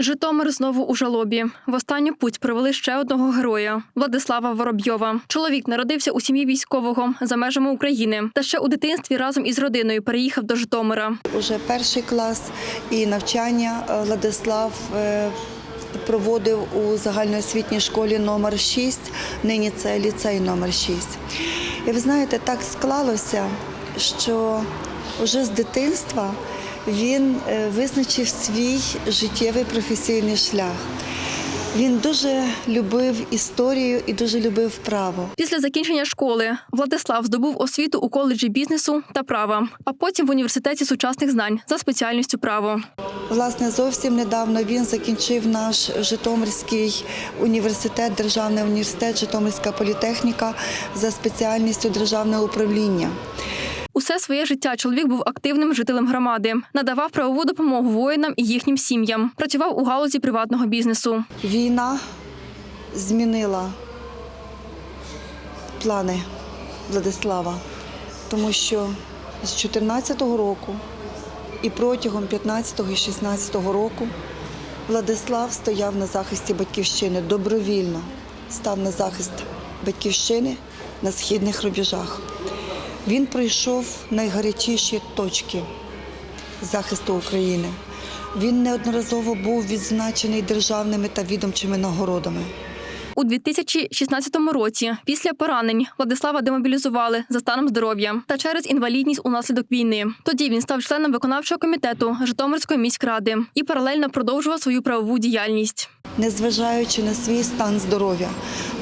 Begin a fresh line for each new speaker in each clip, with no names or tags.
Житомир знову у жалобі. В останню путь привели ще одного героя Владислава Воробйова. Чоловік народився у сім'ї військового за межами України та ще у дитинстві разом із родиною переїхав до Житомира.
Уже перший клас і навчання е, Владислав е, проводив у загальноосвітній школі номер 6, нині це ліцей номер 6. І ви знаєте, так склалося, що вже з дитинства він е, визначив свій життєвий професійний шлях. Він дуже любив історію і дуже любив право.
Після закінчення школи Владислав здобув освіту у коледжі бізнесу та права, а потім в університеті сучасних знань за спеціальністю право.
Власне, зовсім недавно він закінчив наш Житомирський університет, державний університет, Житомирська політехніка за спеціальністю державне управління.
Усе своє життя чоловік був активним жителем громади, надавав правову допомогу воїнам і їхнім сім'ям. Працював у галузі приватного бізнесу.
Війна змінила плани Владислава, тому що з 2014 року і протягом 15 і 16 року Владислав стояв на захисті батьківщини добровільно, став на захист батьківщини на східних рубежах. Він пройшов найгарячіші точки захисту України. Він неодноразово був відзначений державними та відомчими нагородами.
У 2016 році, після поранень, Владислава демобілізували за станом здоров'я та через інвалідність унаслідок війни. Тоді він став членом виконавчого комітету Житомирської міськради і паралельно продовжував свою правову діяльність.
Незважаючи на свій стан здоров'я,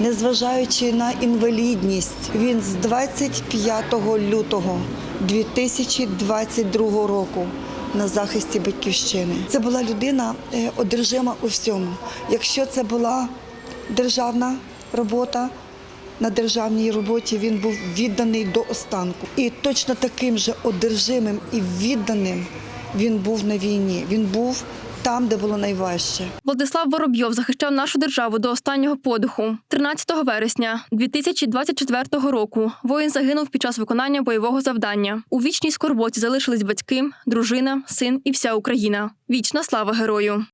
незважаючи на інвалідність, він з 25 лютого 2022 року на захисті батьківщини. Це була людина е, одержима у всьому. Якщо це була державна робота, на державній роботі він був відданий до останку. І точно таким же одержимим і відданим він був на війні. Він був там, де було найважче.
Владислав Воробйов захищав нашу державу до останнього подиху. 13 вересня 2024 року воїн загинув під час виконання бойового завдання. У вічній скорботі залишились батьки, дружина, син і вся Україна. Вічна слава герою.